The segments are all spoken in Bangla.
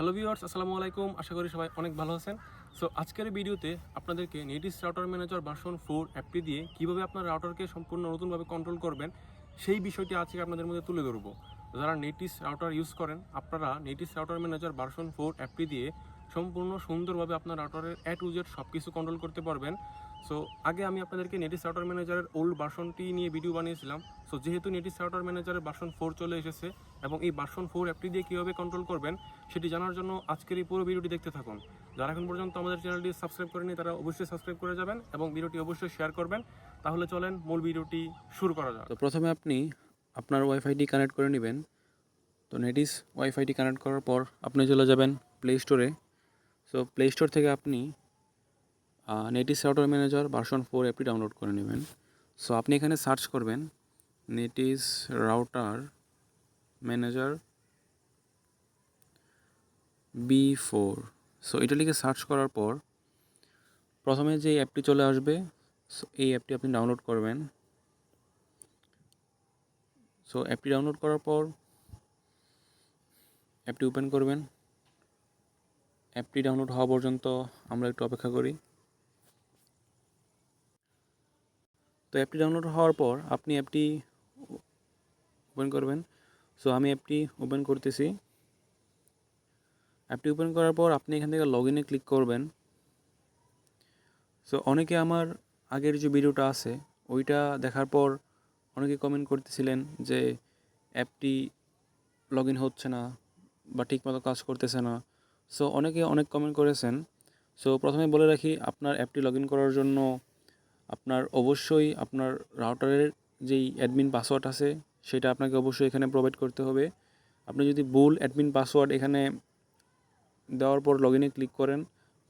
হ্যালো ভিউয়ার্স আসসালামু আলাইকুম। আশা করি সবাই অনেক ভালো আছেন। সো আজকের ভিডিওতে আপনাদেরকে Netis router manager version four অ্যাপটি দিয়ে কীভাবে আপনার রাউটারকে সম্পূর্ণ নতুনভাবে কন্ট্রোল করবেন, সেই বিষয়টি আজকে আপনাদের মধ্যে তুলে ধরবো। যারা নেটিস রাউটার ইউজ করেন, আপনারা Netis router manager version four অ্যাপটি দিয়ে সম্পূর্ণ সুন্দরভাবে আপনার রাউটারের অ্যাট টু জেড সব কিছু কন্ট্রোল করতে পারবেন। সো আগে আমি আপনাদেরকে নেটিস রাউটার ম্যানেজারের ওল্ড বাসনটি নিয়ে ভিডিও বানিয়েছিলাম। সো যেহেতু নেটিস রাউটার ম্যানেজারের বাসন ফোর চলে এসেছে এবং এই বাসন ফোর অ্যাপটি দিয়ে কীভাবে কন্ট্রোল করবেন, সেটি জানার জন্য আজকের এই পুরো ভিডিওটি দেখতে থাকুন। যারা এখন পর্যন্ত আমাদের চ্যানেলটি সাবস্ক্রাইব করেনি তারা অবশ্যই সাবস্ক্রাইব করে যাবেন এবং ভিডিওটি অবশ্যই শেয়ার করবেন। তাহলে চলেন মূল ভিডিওটি শুরু করা যাক। তো প্রথমে আপনি আপনার ওয়াইফাইটি কানেক্ট করে নেবেন। তো নেটিস ওয়াইফাইটি কানেক্ট করার পর আপনি চলে যাবেন প্লে স্টোরে সো প্লে স্টোর থেকে আপনি Netis router manager version four অ্যাপটি ডাউনলোড করে নেবেন। সো আপনি এখানে সার্চ করবেন Netis router manager B four. So এটা লিখে সার্চ করার পর প্রথমে যে অ্যাপটি চলে আসবে এই অ্যাপটি আপনি ডাউনলোড করবেন। সো অ্যাপটি ডাউনলোড করার পর অ্যাপটি ওপেন করবেন। অ্যাপটি ডাউনলোড হওয়া পর্যন্ত আমরা একটু অপেক্ষা করি। তো অ্যাপটি ডাউনলোড হওয়ার পর আপনি অ্যাপটি ওপেন করবেন। সো আমি অ্যাপটি ওপেন করতেছি। অ্যাপটি ওপেন করার পর আপনি এখান থেকে লগ ইনে ক্লিক করবেন। সো অনেকে আমার আগের যে ভিডিওটা আছে, ওইটা দেখার পর অনেকে কমেন্ট করতেছিলেন যে অ্যাপটি লগ ইন হচ্ছে না বা ঠিকমতো কাজ করতেছে না। সো অনেকে অনেক কমেন্ট করেছেন। সো প্রথমে বলে রাখি, আপনার অ্যাপটি লগ ইন করার জন্য আপনার অবশ্যই আপনার রাউটারের যেই অ্যাডমিন পাসওয়ার্ড আছে, সেটা আপনাকে অবশ্যই এখানে প্রোভাইড করতে হবে। আপনি যদি ভুল অ্যাডমিন পাসওয়ার্ড এখানে দেওয়ার পর লগ ইনে ক্লিক করেন,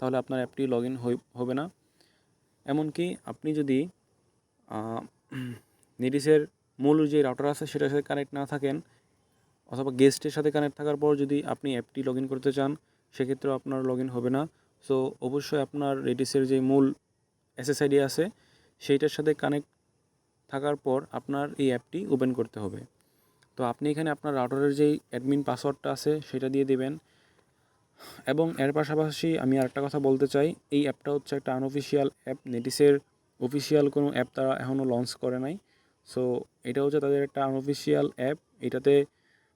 তাহলে আপনার অ্যাপটি লগ ইন হবে না। এমনকি আপনি যদি নেটিসের মূল যে রাউটার আছে, সেটার সাথে কানেক্ট না থাকেন, অথবা গেস্টের সাথে কানেক্ট থাকার পর যদি আপনি অ্যাপটি লগ করতে চান, সেক্ষেত্রেও আপনার লগ হবে না। সো অবশ্যই আপনার রেডিসের যে মূল এসএসআইডি আছে সেইটার সাথে কানেক্ট থাকার পর আপনার এই অ্যাপটি ওপেন করতে হবে। তো আপনি এখানে আপনার রাউটারের যেই অ্যাডমিন পাসওয়ার্ডটা আছে সেটা দিয়ে দেবেন। এবং এর পাশাপাশি আমি আরেকটা কথা বলতে চাই, এই অ্যাপটা হচ্ছে একটা আনঅফিসিয়াল অ্যাপ নেটিসের অফিসিয়াল কোনো অ্যাপ তারা এখনও লঞ্চ করে নাই। সো এটা হচ্ছে তাদের একটা আনঅফিসিয়াল অ্যাপ এটাতে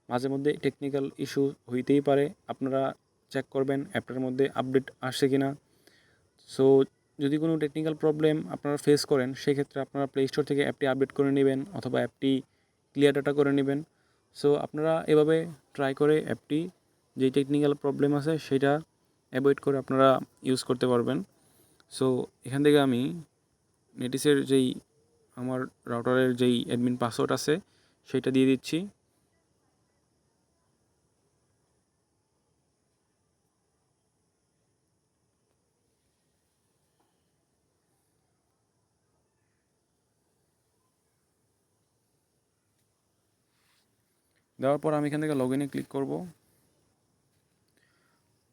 মাঝে মধ্যে টেকনিক্যাল ইস্যু হইতেই পারে। আপনারা চেক করবেন অ্যাপটার মধ্যে আপডেট আসছে কি না সো যদি কোনো টেকনিক্যাল প্রবলেম আপনারা ফেস করেন, সেক্ষেত্রে আপনারা প্লে স্টোর থেকে অ্যাপটি আপডেট করে নেবেন অথবা অ্যাপটি ক্লিয়ার ডাটা করে নেবেন। সো আপনারা এভাবে ট্রাই করে অ্যাপটি যেই টেকনিক্যাল প্রবলেম আছে, সেটা অ্যাভয়েড করে আপনারা ইউজ করতে পারবেন। সো এখান থেকে আমি নেটিসের যেই আমার রাউটারের যেই অ্যাডমিন পাসওয়ার্ড আছে, সেটা দিয়ে দিচ্ছি। দেওয়ার পর আমি এখান থেকে লগ ইনে ক্লিক করব।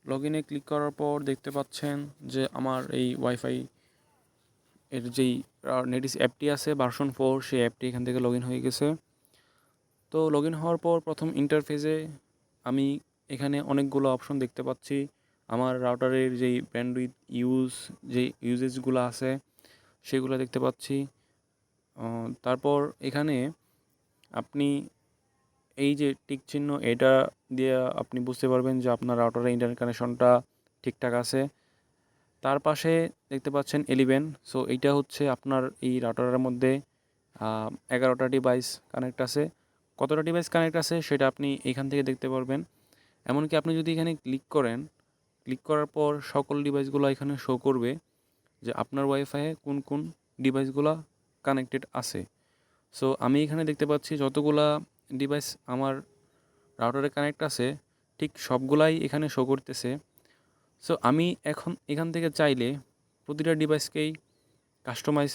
লগ ইনে ক্লিক করার পর দেখতে পাচ্ছেন যে আমার এই ওয়াইফাই এর যেই নেটিস অ্যাপটি আছে ভার্সন ফোর সেই অ্যাপটি এখান থেকে লগ ইন হয়ে গেছে। তো লগ ইন হওয়ার পর প্রথম ইন্টারফেসে আমি এখানে অনেকগুলো অপশন দেখতে পাচ্ছি। আমার রাউটারের যেই ব্যান্ডউইথ ইউজ যে ইউজেসগুলো আছে, সেগুলো দেখতে পাচ্ছি। তারপর এখানে আপনি এই যে টিক চিহ্ন, এটা দিয়ে আপনি বুঝতে পারবেন যে আপনার রাউটারের ইন্টারনেট কানেকশনটা ঠিকঠাক আছে। তার পাশে দেখতে পাচ্ছেন এলিভেন সো এইটা হচ্ছে আপনার এই রাউটারের মধ্যে এগারোটা ডিভাইস কানেক্ট আছে। কতটা ডিভাইস কানেক্ট আছে সেটা আপনি এখান থেকে দেখতে পারবেন। এমনকি আপনি যদি এখানে ক্লিক করেন ক্লিক করার পর সকল ডিভাইসগুলো এখানে শো করবে যে আপনার ওয়াইফাইয়ে কোন কোন ডিভাইসগুলো কানেক্টেড আছে। সো আমি এখানে দেখতে পাচ্ছি যতগুলা ডিভাইস আমার রাউটারে কানেক্ট আছে, ঠিক সবগুলাই এখানে শো করতেছে। সো আমি এখন এখান থেকে চাইলে প্রতিটা ডিভাইসকেই কাস্টমাইজ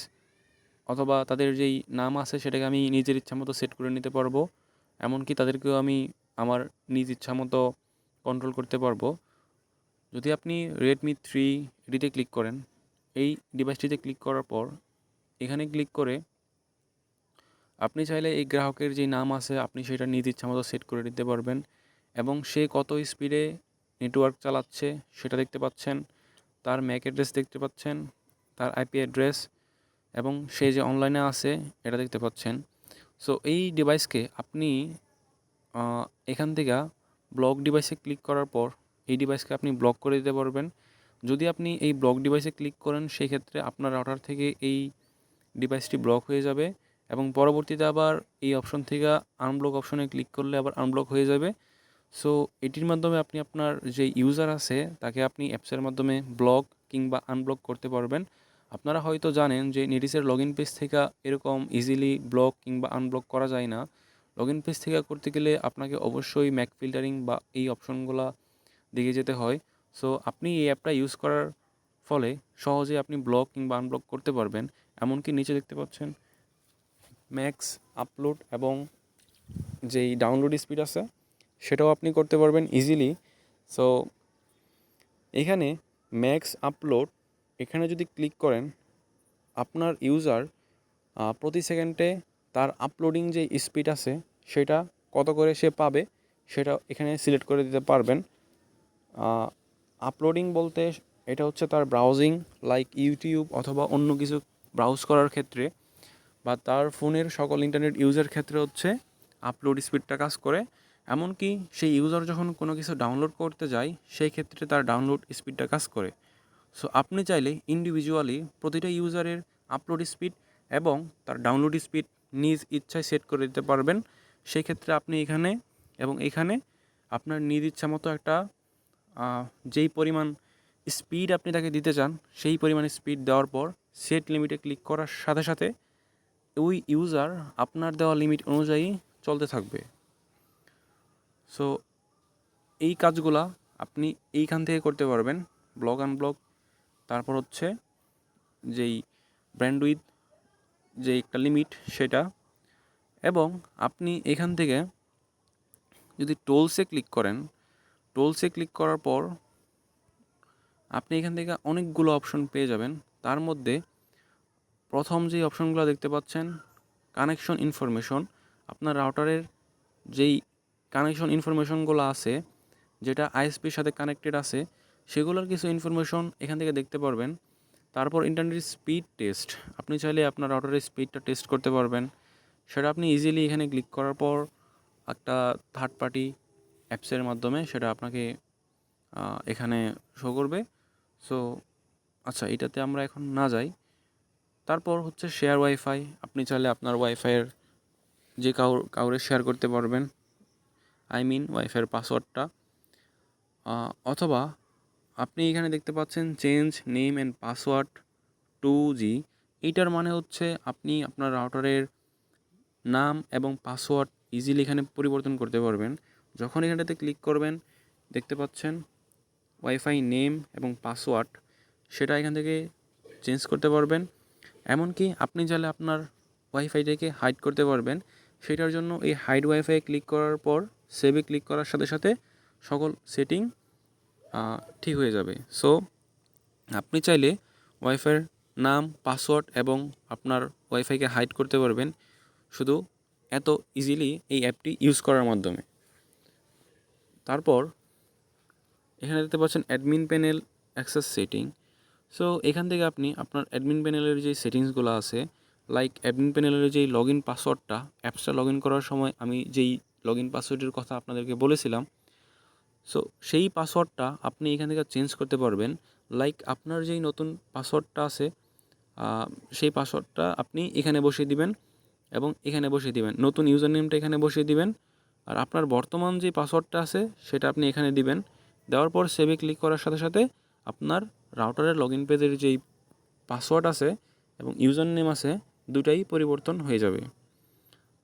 অথবা তাদের যেই নাম আছে সেটাকে আমি নিজের ইচ্ছা মতো সেট করে নিতে পারব, এমনকি তাদেরকেও আমি আমার নিজ ইচ্ছা মতো কন্ট্রোল করতে পারব। যদি আপনি রেডমি থ্রি এটিতে ক্লিক করেন, এই ডিভাইসটিতে ক্লিক করার পর এখানে ক্লিক করে আপনি চাইলে এই গ্রাহকের যে নাম আছে, আপনি সেটা নিজ ইচ্ছা মতো সেট করে দিতে পারবেন এবং সে কত স্পিডে নেটওয়ার্ক চালাচ্ছে সেটা দেখতে পাচ্ছেন, তার ম্যাক অ্যাড্রেস দেখতে পাচ্ছেন, তার আইপি অ্যাড্রেস এবং সে যে অনলাইনে আছে এটা দেখতে পাচ্ছেন। সো এই ডিভাইসকে আপনি এখান থেকে ব্লক ডিভাইসে ক্লিক করার পর এই ডিভাইসকে আপনি ব্লক করে দিতে পারবেন। যদি আপনি এই ব্লক ডিভাইসে ক্লিক করেন সেই ক্ষেত্রে আপনার রাউটার থেকে এই ডিভাইসটি ব্লক হয়ে যাবে। এবং পরবর্তীতে আবার এই অপশন থেকে আনব্লক অপশনে ক্লিক করলে আবার আনব্লক হয়ে যাবে। সো এটির মাধ্যমে আপনি আপনার যে ইউজার আছে, তাকে আপনি অ্যাপসের মাধ্যমে ব্লক কিংবা আনব্লক করতে পারবেন। আপনারা হয়তো জানেন যে নেটিসের লগ ইন পেজ থেকে এরকম ইজিলি ব্লক কিংবা আনব্লক করা যায় না। লগ ইন পেজ থেকে করতে গেলে আপনাকে অবশ্যই ম্যাক ফিল্টারিং বা এই অপশনগুলো দিকে যেতে হয়। সো আপনি এই অ্যাপটা ইউজ করার ফলে সহজে আপনি ব্লক কিংবা আনব্লক করতে পারবেন। এমনকি নিচে দেখতে পাচ্ছেন ম্যাক্স আপলোড এবং যেই ডাউনলোড স্পিড আছে, সেটাও আপনি করতে পারবেন ইজিলি সো এখানে ম্যাক্স আপলোড এখানে যদি ক্লিক করেন, আপনার ইউজার প্রতি সেকেন্ডে তার আপলোডিং যে স্পিড আছে, সেটা কত করে সে পাবে, সেটা এখানে সিলেক্ট করে দিতে পারবেন। আপলোডিং বলতে এটা হচ্ছে তার ব্রাউজিং লাইক ইউটিউব অথবা অন্য কিছু ব্রাউজ করার ক্ষেত্রে বা তার ফোনের সকল ইন্টারনেট ইউজের ক্ষেত্রে হচ্ছে আপলোড স্পিডটা কাজ করে। এমনকি সেই ইউজার যখন কোনো কিছু ডাউনলোড করতে যায়, সেই ক্ষেত্রে তার ডাউনলোড স্পিডটা কাজ করে। সো আপনি চাইলে ইন্ডিভিজুয়ালি প্রতিটা ইউজারের আপলোড স্পিড এবং তার ডাউনলোড স্পিড নিজ ইচ্ছায় সেট করে দিতে পারবেন। সেই ক্ষেত্রে আপনি এখানে এবং এখানে আপনার নিজ ইচ্ছা মতো একটা যেই পরিমাণ স্পিড আপনি তাকে দিতে চান, সেই পরিমাণ স্পিড দেওয়ার পর সেট লিমিটে ক্লিক করার সাথে সাথে ওই ইউজার আপনার দেওয়া লিমিট অনুযায়ী চলতে থাকবে। সো এই কাজগুলা আপনি এইখান থেকে করতে পারবেন ব্লগ আনব্লগ তারপর হচ্ছে যেই ব্র্যান্ডউইথ যে একটা লিমিট সেটা। এবং আপনি এখান থেকে যদি টোলসে ক্লিক করেন টোলসে ক্লিক করার পর আপনি এখান থেকে অনেকগুলো অপশন পেয়ে যাবেন। তার মধ্যে প্রথম যে অপশনগুলো দেখতে পাচ্ছেন কানেকশন ইনফরমেশন আপনার রাউটারের যেই কানেকশন ইনফরমেশনগুলো আছে, যেটা আইএসপির সাথে কানেক্টেড আছে, সেগুলোর কিছু ইনফরমেশন এখান থেকে দেখতে পারবেন। তারপর ইন্টারনেট স্পিড টেস্ট আপনি চাইলে আপনার রাউটারের স্পিডটা টেস্ট করতে পারবেন। সেটা আপনি ইজিলি এখানে ক্লিক করার পর একটা থার্ড পার্টি অ্যাপসের মাধ্যমে সেটা আপনাকে এখানে শো করবে। সো আচ্ছা এটাতে আমরা এখন না যাই। তারপর হচ্ছে শেয়ার ওয়াইফাই আপনি চাইলে আপনার ওয়াইফাইয়ের যে কাউর কাউরে শেয়ার করতে পারবেন। আই মিন ওয়াইফাইয়ের পাসওয়ার্ডটা অথবা আপনি এখানে দেখতে পাচ্ছেন change name and password two G এইটার মানে হচ্ছে আপনি আপনার রাউটারের নাম এবং পাসওয়ার্ড ইজিলি এখানে পরিবর্তন করতে পারবেন। যখন এখানটাতে ক্লিক করবেন, দেখতে পাচ্ছেন ওয়াইফাই নেম এবং পাসওয়ার্ড সেটা এখান থেকে চেঞ্জ করতে পারবেন। এমনকি আপনি চাইলে আপনার ওয়াইফাইটাকে হাইড করতে পারবেন। সেটার জন্য এই হাইড ওয়াইফাই ক্লিক করার পর সেভে ক্লিক করার সাথে সাথে সকল সেটিং ঠিক হয়ে যাবে। সো আপনি চাইলে ওয়াইফাইয়ের নাম পাসওয়ার্ড এবং আপনার ওয়াইফাইকে হাইড করতে পারবেন। শুধু এত ইজিলি এই অ্যাপটি ইউজ করার মাধ্যমে। তারপর, এখানে দেখতে পাচ্ছেন admin panel access setting so এখান থেকে আপনি আপনার অ্যাডমিন প্যানেলের যে সেটিংসগুলো আছে লাইক অ্যাডমিন প্যানেলের যেই লগ ইন পাসওয়ার্ডটা অ্যাপসটা লগ ইন করার সময় আমি যেই লগ ইন পাসওয়ার্ডের কথা আপনাদেরকে বলেছিলাম সো সেই পাসওয়ার্ডটা আপনি এখান থেকে চেঞ্জ করতে পারবেন। লাইক আপনার যেই নতুন পাসওয়ার্ডটা আছে সেই পাসওয়ার্ডটা আপনি এখানে বসিয়ে দিবেন এবং এখানে বসিয়ে দিবেন। নতুন ইউজার নেমটা এখানে বসিয়ে দিবেন আর আপনার বর্তমান যে পাসওয়ার্ডটা আছে, সেটা আপনি এখানে দিবেন। দেওয়ার পর সেভে ক্লিক করার সাথে সাথে আপনার রাউটারের লগ ইন পেজের যেই পাসওয়ার্ড আছে এবং ইউজার নেম আছে, দুটাই পরিবর্তন হয়ে যাবে।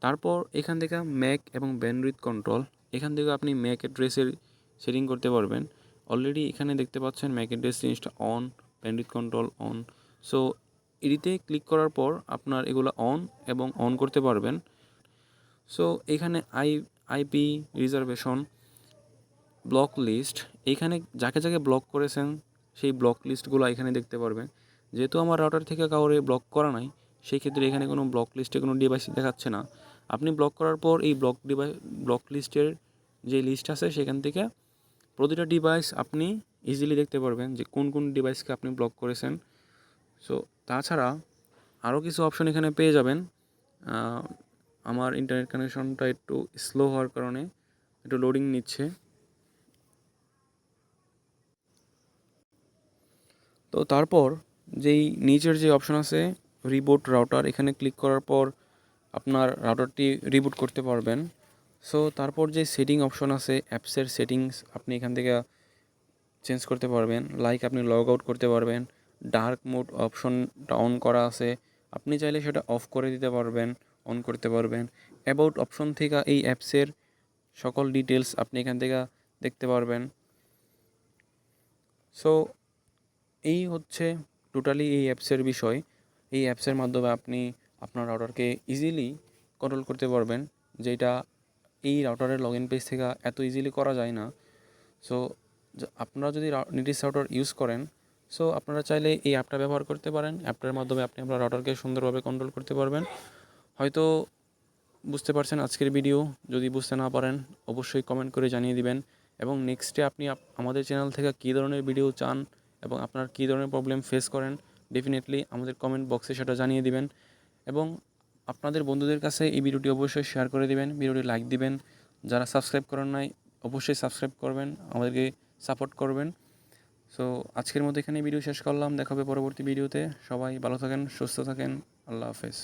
তারপর এখান থেকে ম্যাক এবং ব্যান্ডউইথ কন্ট্রোল এখান থেকে আপনি ম্যাক অ্যাড্রেসের সেটিং করতে পারবেন। অলরেডি এখানে দেখতে পাচ্ছেন ম্যাক অ্যাড্রেস জিনিসটা on bandwidth control on so এটিতে ক্লিক করার পর আপনার এগুলো অন এবং অন করতে পারবেন। সো এখানে I IP reservation block list এইখানে যাকে যাকে ব্লক করেছেন সেই ব্লক লিস্টগুলো এখানে দেখতে পারবেন। যেহেতু আমার রাউটার থেকে কাউরে ব্লক করা নাই, সেই ক্ষেত্রে এখানে কোনো ব্লক লিস্টে কোনো ডিভাইস দেখাচ্ছে না। আপনি ব্লক করার পর এই ব্লক ডিভাইস ব্লক লিস্টের যে লিস্ট আছে, সেখান থেকে প্রতিটা ডিভাইস আপনি ইজিলি দেখতে পারবেন যে কোন কোন ডিভাইসকে আপনি ব্লক করেছেন। সো তাছাড়া আরও কিছু অপশন এখানে পেয়ে যাবেন। আমার ইন্টারনেট কানেকশনটা একটু স্লো হওয়ার কারণে, একটু লোডিং নিচ্ছে। তো তারপর যেই নিচের যে অপশন আছে রিবুট রাউটার এখানে ক্লিক করার পর আপনার রাউটারটি রিবুট করতে পারবেন। সো তারপর যে সেটিং অপশন আছে অ্যাপসের সেটিংস আপনি এখান থেকে চেঞ্জ করতে পারবেন। লাইক আপনি লগ আউট করতে পারবেন। ডার্ক মোড অপশনটা অন করা আছে। আপনি চাইলে সেটা অফ করে দিতে পারবেন অন করতে পারবেন। অ্যাবাউট অপশন থেকে এই অ্যাপসের সকল ডিটেলস আপনি এখান থেকে দেখতে পারবেন। সো এই হচ্ছে টোটালি এই অ্যাপসের বিষয়। এই অ্যাপসের মাধ্যমে আপনি আপনার রাউটারকে ইজিলি কন্ট্রোল করতে পারবেন, যেটা এই রাউটারের লগ ইন পেজ থেকে এত ইজিলি করা যায় না। সো আপনারা যদি নিটিস রাউটার ইউজ করেন সো আপনারা চাইলে এই অ্যাপটা ব্যবহার করতে পারেন। অ্যাপটার মাধ্যমে আপনি আপনার রাউটারকে সুন্দরভাবে কন্ট্রোল করতে পারবেন। হয়তো বুঝতে পারছেন আজকের ভিডিও যদি বুঝতে না পারেন, অবশ্যই কমেন্ট করে জানিয়ে দিবেন। এবং নেক্সটে আপনি আমাদের চ্যানেল থেকে কী ধরনের ভিডিও চান এবং আপনার কী ধরনের প্রবলেম ফেস করেন ডেফিনেটলি আমাদের কমেন্ট বক্সে সেটা জানিয়ে দিবেন। এবং আপনাদের বন্ধুদের কাছে এই ভিডিওটি অবশ্যই শেয়ার করে দিবেন, ভিডিওটি লাইক দিবেন। যারা সাবস্ক্রাইব করেন নাই, অবশ্যই সাবস্ক্রাইব করবেন, আমাদেরকে সাপোর্ট করবেন। সো আজকের মতো এখানে ভিডিও শেষ করলাম, দেখা হবে পরবর্তী ভিডিওতে সবাই ভালো থাকেন, সুস্থ থাকেন, আল্লাহ হাফেজ।